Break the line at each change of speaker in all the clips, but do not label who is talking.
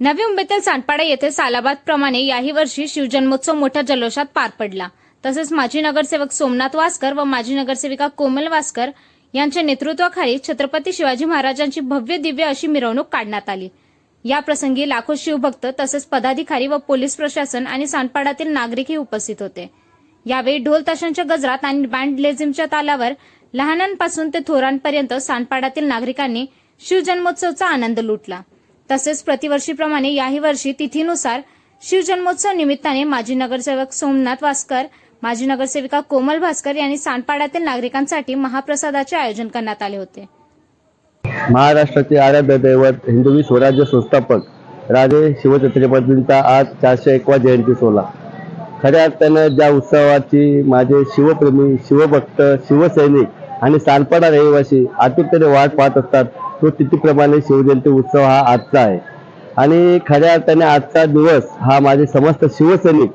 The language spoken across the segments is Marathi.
नवी मुंबईतील सांडपाडा येथे सालाबाद प्रमाणे याही वर्षी शिवजन्मोत्सव मोठ्या जल्लोषात पार पडला. तसेच माजी नगरसेवक सोमनाथ वासकर व माजी नगरसेविका कोमल वासकर यांच्या नेतृत्वाखाली छत्रपती शिवाजी महाराजांची भव्य दिव्य अशी मिरवणूक काढण्यात आली. या प्रसंगी लाखो शिवभक्त तसेच पदाधिकारी व पोलीस प्रशासन आणि सांडपाड्यातील नागरिकही उपस्थित होते. यावेळी ढोल ताशांच्या गजरात आणि बँड लेझिमच्या तालावर लहानांपासून ते थोरांपर्यंत सांडपाड्यातील नागरिकांनी शिवजन्मोत्सवचा आनंद लुटला. तसेच प्रतिवर्षीप्रमाणे याही वर्षी तिथीनुसार शिवजन्मोत्सव निमित्ताने माजी नगरसेवक सोमनाथ वासकर माजी नगरसेविका कोमल भास्कर यांनी सांडपाड्यातील नागरिकांसाठी महाप्रसादाचे आयोजन करण्यात आले होते.
महाराष्ट्राचे आराध्य दैवत हिंदवी स्वराज्य संस्थापक राजे शिवछत्रपतींचा आज चारशे एकवा जयंती सोहळा. खऱ्या अर्थानं ज्या उत्सवाची माझे शिवप्रेमी शिवभक्त शिवसैनिक आणि सालपाडा रहिवासी आतुरतेने वाट पाहत असतात. तो तिथीप्रमाणे शिवजयंती उत्सव हा आजचा आहे. आणि खऱ्या अर्थाने आजचा दिवस हा माझे समस्त शिवसैनिक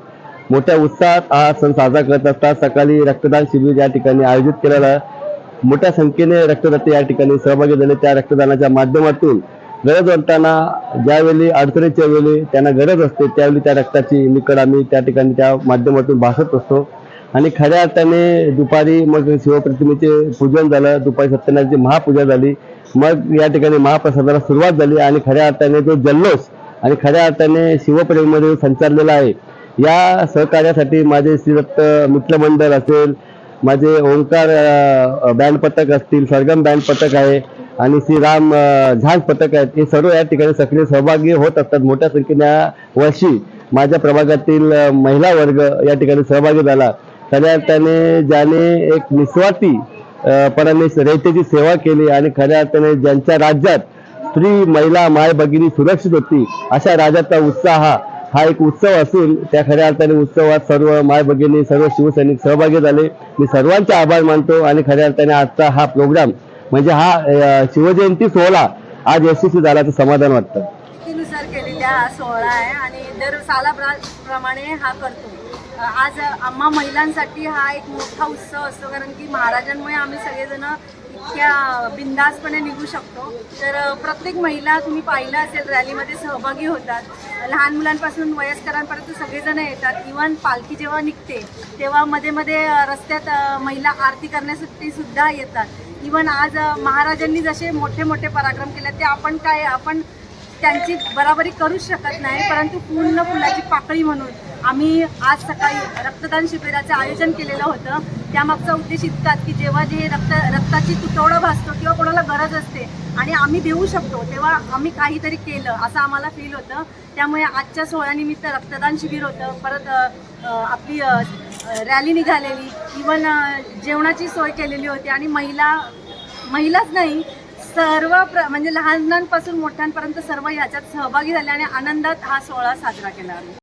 मोठ्या उत्साहात हा सण साजरा करत असतात. सकाळी रक्तदान शिबिर या ठिकाणी आयोजित केलेला मोठ्या संख्येने रक्तदाते या ठिकाणी सहभागी झाले. त्या रक्तदानाच्या माध्यमातून गरजवंतांना ज्यावेळी अडचणीच्या वेळी त्यांना गरज असते त्यावेळी त्या रक्ताची निकड आम्ही त्या ठिकाणी त्या माध्यमातून भासत असतो. आणि खऱ्या अर्थाने दुपारी मग शिवप्रतिमेचे पूजन झालं. दुपारी सत्यनारायणची महापूजा झाली. मग या ठिकाणी महाप्रसादाला सुरुवात झाली आणि खऱ्या अर्थाने जो जल्लोष आणि खऱ्या अर्थाने शिवप्रेमीमध्ये संचारलेला आहे. या सहकार्यासाठी माझे श्रीदत्त मित्रमंडळ असेल माझे ओंकार बँड पथक असतील सरगम बँड पथक आहे आणि श्रीराम झांज पथक आहेत. हे सर्व या ठिकाणी सक्रिय सहभागी होत असतात. मोठ्या संख्येने या वर्षी माझ्या प्रभागातील महिला वर्ग या ठिकाणी सहभागी झाला. खऱ्या अर्थाने ज्याने एक निस्वार्थी पणाने रयतेची सेवा केली आणि खऱ्या अर्थाने ज्यांच्या राज्यात स्त्री महिला माय भगिनी सुरक्षित होती अशा राज्याचा उत्साह हा एक उत्सव असून त्या खऱ्या अर्थाने उत्सवात सर्व माय भगिनी सर्व शिवसैनिक सहभागी झाले. मी सर्वांचे आभार मानतो आणि खऱ्या अर्थाने आजचा हा प्रोग्राम म्हणजे हा शिवजयंती सोहळा आज यशस्वी झाल्याचं समाधान वाटतं.
केलेला सोहळा आहे आणि दर सालाप्रमाणे हा करतो. आज आम्हा महिलांसाठी हा एक मोठा उत्सव असतो कारण की महाराजांमुळे आम्ही सगळेजण इतक्या बिंदासपणे निघू शकतो. तर प्रत्येक महिला तुम्ही पाहिलं असेल रॅलीमध्ये सहभागी होतात. लहान मुलांपासून वयस्करांपर्यंत सगळेजण येतात. इवन पालखी जेव्हा निघते तेव्हा मध्ये मध्ये रस्त्यात महिला आरती करण्यासाठी सुद्धा येतात. इवन आज महाराजांनी जसे मोठे मोठे पराक्रम केले ते आपण काय आपण त्यांची बराबरी करूच शकत नाही परंतु पूर्ण फुलाची पाकळी म्हणून आम्ही आज सकाळी रक्तदान शिबिराचं आयोजन केलेलं होतं. त्यामागचा उद्देश इतकाच की जेव्हा जे रक्त रक्ताची तुटवडा भासतो किंवा कोणाला गरज असते आणि आम्ही देऊ शकतो तेव्हा आम्ही काहीतरी केलं असं आम्हाला फील होतं. त्यामुळे आजच्या सोहळ्यानिमित्त रक्तदान शिबिर होतं. परत आपली रॅली निघालेली. इवन जेवणाची सोय केलेली होती आणि महिला महिलाच नाही सर्व प्र म्हणजे लहानांपासून मोठ्यांपर्यंत सर्व ह्याच्यात सहभागी झाले आणि आनंदात हा सोहळा साजरा केला आम्ही.